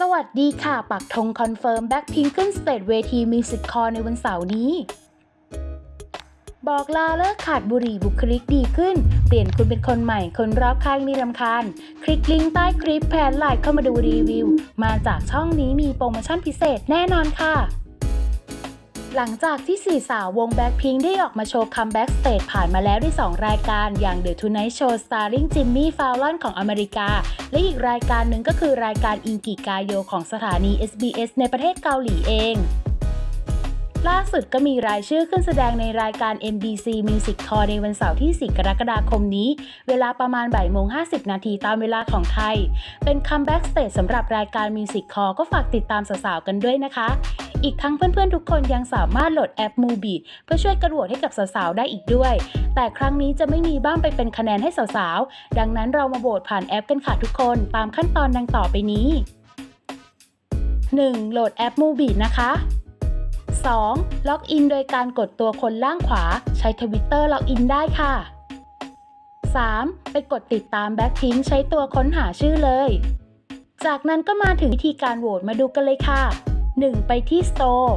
สวัสดีค่ะ ปักธงคอนเฟิร์มแบ็คพิงขึ้นสเตจเวทีมิวสิกคอในวันเสาร์นี้ บอกลาเลิกขาดบุหรี่บุคลิกดีขึ้น เปลี่ยนคุณเป็นคนใหม่ คนรอบข้างมีรำคาญ คลิกลิงก์ใต้คลิปแพนไลน์เข้ามาดูรีวิว มาจากช่องนี้มีโปรโมชั่นพิเศษแน่นอนค่ะ หลังจากที่สี่สาววงแบ็คพิงได้ออกมาโชว์คัมแบ็กสเตจผ่านมาแล้วด้วย 2 รายการอย่าง The Tonight Show Starring Jimmy Fallon ของอเมริกา และอีกรายการหนึ่งก็คือรายการอิงกิกาโยของสถานี SBS ในประเทศเกาหลีเองล่าสุดก็มีรายชื่อขึ้นแสดงในรายการ MBC Music Call ในวันเสาร์ที่ 4 กรกฎาคมนี้ เวลาประมาณบ่ายโมง 50 นาทีตามเวลาของไทย เป็นคัมแบ็กสเตจสำหรับรายการ Music Call ก็ฝากติดตามสาวๆกันด้วยนะคะ อีกทั้งเพื่อนๆทุกคนยังสามารถโหลดแอป m o b i เพื่อช่วยกระโดดให้กับสาวๆได้อีกด้วย แต่ครั้งนี้จะไม่มีบ้างไปเป็นคะแนนให้สาวๆ ดังนั้นเรามาโหวตผ่านแอปกันค่ะทุกคนตามขั้นตอนดังต่อไปนี้ 1. โหลดแอป m o b i นะคะ 2. ล็อกอินโดยการกดตัวคนล่างขวา ใช้ทวิตเตอร์ล็อกอินได้ค่ะ 3. ไปกดติดตามแบ็คพิงใช้ตัวค้นหาชื่อเลย จากนั้นก็มาถึงวิธีการโหวตมาดูกันเลยค่ะ 1. ไปที่ Store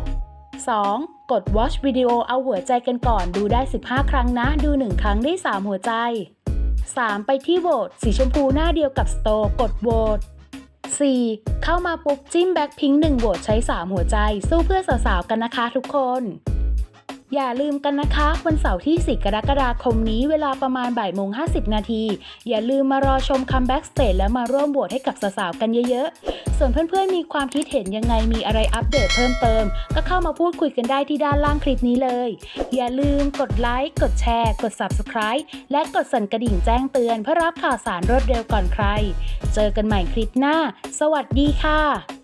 2. กด Watch Video เอาหัวใจกันก่อนดูได้ 15 ครั้งนะ ดู 1 ครั้งได้ 3 หัวใจ 3. ไปที่โหวตสีชมพูหน้าเดียวกับ Store กดโหวต 4. เข้ามาปุ๊บจิ้มแบ็คพิง1โหวตใช้ 3 หัวใจ สู้เพื่อสาวๆกันนะคะทุกคน อย่าลืมกันนะคะ วันเสาร์ที่ 4 กรกฎาคมนี้เวลาประมาณบ่ายโมง50 นาที อย่าลืมมารอชมคัมแบ็กสเตจและมาร่วมโหวตให้กับสาวๆกันเยอะๆ ส่วนเพื่อนๆมีความคิดเห็นยังไงมีอะไรอัปเดตเพิ่มเติม ก็เข้ามาพูดคุยกันได้ที่ด้านล่างคลิปนี้เลย อย่าลืมกดไลค์กดแชร์กด Subscribe และกดสั่นกระดิ่งแจ้งเตือนเพื่อรับข่าวสารรวดเร็วก่อนใคร เจอกันใหม่คลิปหน้า สวัสดีค่ะ